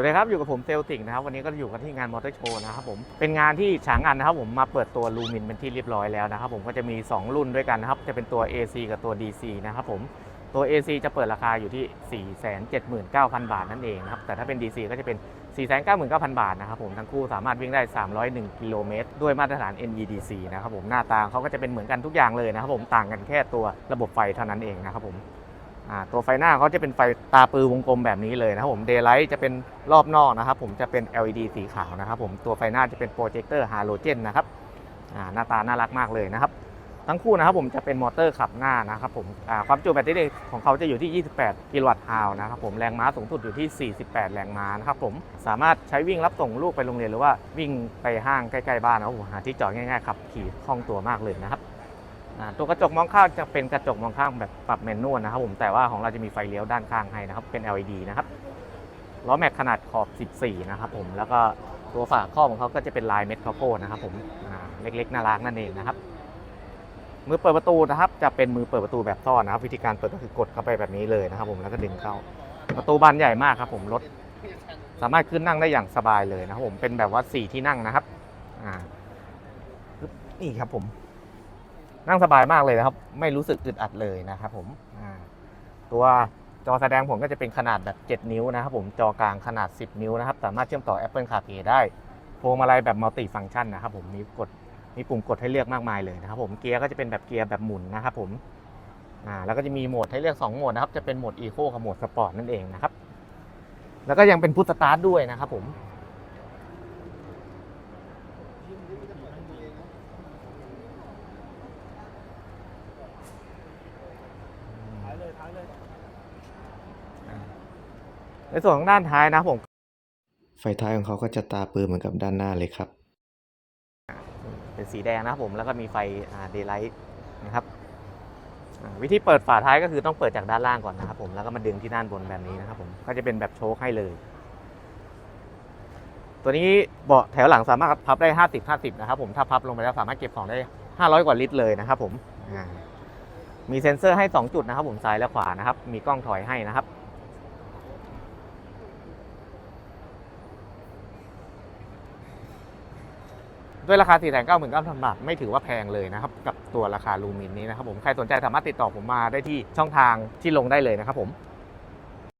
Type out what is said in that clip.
วัสดีครับ อยู่กับผมเซลติกนะครับ วันนี้ก็อยู่กันที่งานมอเตอร์โชว์นะครับผมเป็นงานที่ฉางอันนะครับผมมาเปิดตัวลูมินเป็นที่เรียบร้อยแล้วนะครับผมก็จะมี 2 รุ่นด้วยกันนะครับ จะเป็นตัว AC กับตัว DC นะครับผมตัว AC จะเปิดราคาอยู่ที่ 479,000 บาทนั่นเองนะครับ แต่ถ้าเป็น DC ก็จะเป็น 499,000 บาทนะครับผมทั้งคู่สามารถวิ่งได้ 301 กิโลเมตร ด้วยมาตรฐาน NEDC นะครับผมหน้าตาเขาก็จะเป็นเหมือนกันทุกอย่างเลยนะครับผมต่างกันแค่ตัวระบบไฟเท่านั้นเองนะครับผม ตัวไฟหน้าเขาจะเป็นไฟตาปือวงกลมแบบนี้เลยนะครับผมเดย์ไลท์จะเป็นรอบนอกนะครับผมจะเป็น LED สีขาวนะครับผมตัวไฟหน้าจะเป็นโปรเจคเตอร์ฮาโลเจนนะครับหน้าตาน่ารักมากเลยนะครับ ทั้งคู่นะครับผมจะเป็นมอเตอร์ขับหน้านะครับผมความจุแบตเตอรี่ของเขาจะอยู่ที่ 28 กิโลวัตต์ฮาวนะครับผมแรงม้าสูงสุดอยู่ที่ 48 แรงม้านะครับผมสามารถใช้วิ่งรับส่งลูกไปโรงเรียนหรือว่าวิ่งไปห้างใกล้ๆบ้านนะครับผมหาที่จอดง่ายๆขับขี่คล่องตัวมากเลยนะครับ ตัวกระจกมองข้างจะเป็นกระจกมองข้างแบบปรับแมนนวลนะครับผมแต่ว่าของเราจะมีไฟเลี้ยวด้านข้างให้นะครับ เป็น LED นะครับล้อแม็กขนาดขอบ 14 นะครับผมแล้วก็ตัวฝาครอบของเขาก็จะเป็นลายเม็ดข้าวโพดนะครับผมเล็กๆน่ารักนั่นเองนะครับมือเปิดประตูนะครับจะเป็นมือเปิดประตูแบบซ่อนนะครับวิธีการเปิดก็คือกดเข้าไปแบบนี้เลยนะครับ ผมแล้วก็ดึงเข้าประตูบานใหญ่มากครับผมรถสามารถขึ้นนั่งได้อย่างสบายเลยนะครับผมเป็นแบบว่าสี่ที่นั่งนะครับอ่าปึ๊บนี่ครับผม นั่งสบายมากเลยนะครับ ไม่รู้สึกอึดอัดเลยนะครับผมตัวจอแสดงผมก็จะเป็นขนาดแบบ 7 นิ้วนะครับผมจอกลางขนาด 10 นิ้วนะครับ สามารถเชื่อมต่อ Apple CarPlay ได้พวงมาลัยแบบมัลติฟัง c t ชันนะครับผมมีกดมีปุ่มกดให้เลือกมากมายเลยนะครับผมเกียร์ก็จะเป็นแบบเกียร์แบบหมุนนะครับผมอ่าแล้วก็จะมีโหมดให้เลือก 2 โหมดนะครับ จะเป็นโหมด Eco กับโหมด Sport นั่นเองนะครับ แล้วก็ยังเป็นพุทสตาร์ทด้วยนะครับผม ในส่วนของด้านท้ายนะครับผม ไฟท้ายของเขาก็จะตาปืนเหมือนกับด้านหน้าเลยครับ เป็นสีแดงนะครับผมแล้วก็มีไฟเดย์ไลท์นะครับอ่าวิธีเปิดฝาท้ายก็คือต้องเปิดจากด้านล่างก่อนนะครับผมแล้วก็มาดึงที่ด้านบนแบบนี้นะครับผมก็จะเป็นแบบโชคให้เลย ตัวนี้เบาะแถวหลังสามารถพับได้ 50 50 นะครับผมถ้าพับลงไปแล้วสามารถเก็บของได้ 500 กว่าลิตรเลยนะครับผมอ่า มีเซ็นเซอร์ให้ 2 จุดนะครับผมซ้ายและขวานะครับ มีกล้องถอยให้นะครับ ด้วยราคา 4 9 9 0 0 0บาทไม่ถือว่าแพงเลยนะครับ กับตัวราคาลูมินนี้นะครับผม ใครสนใจสามารถติดต่อผมมาได้ที่ช่องทางที่ลงได้เลยนะครับผม